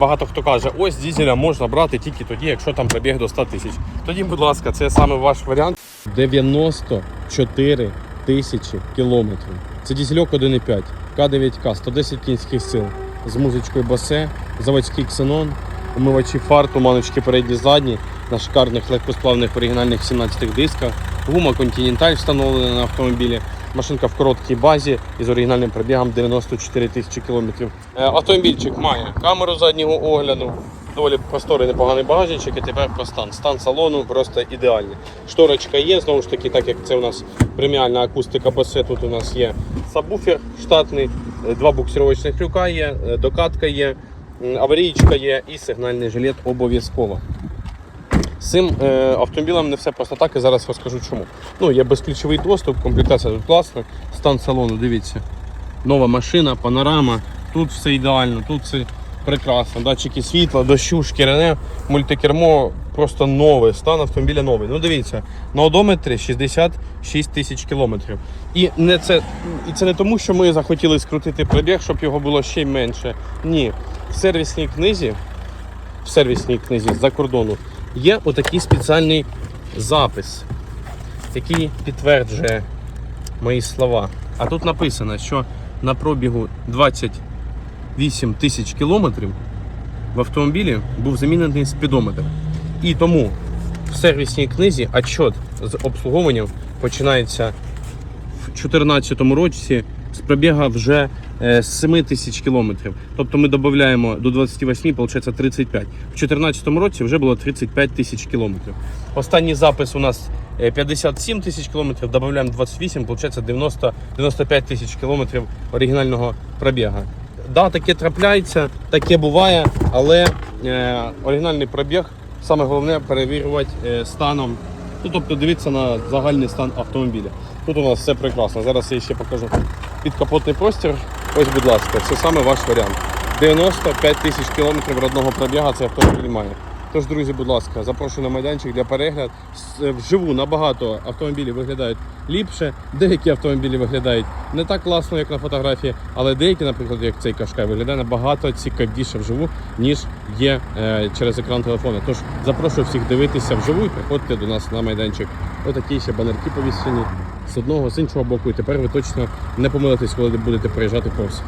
Багато хто каже, ось дізеля можна брати тільки тоді, якщо там пробіг до 100 тисяч. Тоді, будь ласка, це саме ваш варіант. 94 тисячі кілометрів. Це дізельок 1,5, К9К, 110 кінських сил з музичкою басе, заводський ксенон, умивачі фар, туманочки передні задні на шикарних легкосплавних оригінальних 17 дисках, гума Continental встановлена на автомобілі. Машинка в короткій базі із оригінальним пробігом 94 тисячі кілометрів. Е, Автомобільчик має камеру заднього огляду, доволі просторий непоганий багажничок і тепер про стан. Стан салону просто ідеальний. Шторочка є, знову ж таки, так як це у нас преміальна акустика басе, тут у нас є сабвуфер штатний, е, два буксировочних люка є, е, докатка є, аварійка є і сигнальний жилет обов'язково. Цим е, автомобілем не все просто так, і зараз розкажу чому. Ну, є безключовий доступ, комплектація тут класна, стан салону, дивіться. Нова машина, панорама, тут все ідеально, тут все прекрасно. Датчики світла, дощу, шкіряне, мультикермо, просто нове, стан автомобіля новий. Ну дивіться, на одометрі 66 тисяч кілометрів. І, не це, і це не тому, що ми захотіли скрутити пробіг, щоб його було ще менше. Ні. В сервісній книзі, в сервісній книзі з-за кордону є отакий спеціальний запис, який підтверджує мої слова. А тут написано, що на пробігу 28 тисяч кілометрів в автомобілі був замінений спідометр. І тому в сервісній книзі отчет з обслуговуванням починається в 2014 році з пробіга вже з 7 тисяч кілометрів. Тобто ми додаємо до 28, виходить 35. В 2014 році вже було 35 тисяч кілометрів. Останній запис у нас е, 57 тисяч кілометрів, додаємо 28, виходить 90, 95 тисяч кілометрів оригінального пробіга. Да, таке трапляється, таке буває, але е, оригінальний пробіг саме головне перевірювати е, станом. Ну, тобто дивіться на загальний стан автомобіля. Тут у нас все прекрасно. Зараз я ще покажу підкапотний простір. Ось, будь ласка, це саме ваш варіант. 95 тисяч кілометрів родного пробіга цей автомобіль має. Тож, друзі, будь ласка, запрошую на майданчик для перегляду. Е, Вживу набагато автомобілі виглядають ліпше, деякі автомобілі виглядають не так класно, як на фотографії, але деякі, наприклад, як цей кашкай, виглядає набагато цікавіше вживу, ніж є е, через екран телефону. Тож запрошую всіх дивитися вживу і приходьте до нас на майданчик. Отакі ще банерки повішені з одного, з іншого боку. І тепер ви точно не помилитесь, коли будете приїжджати повз.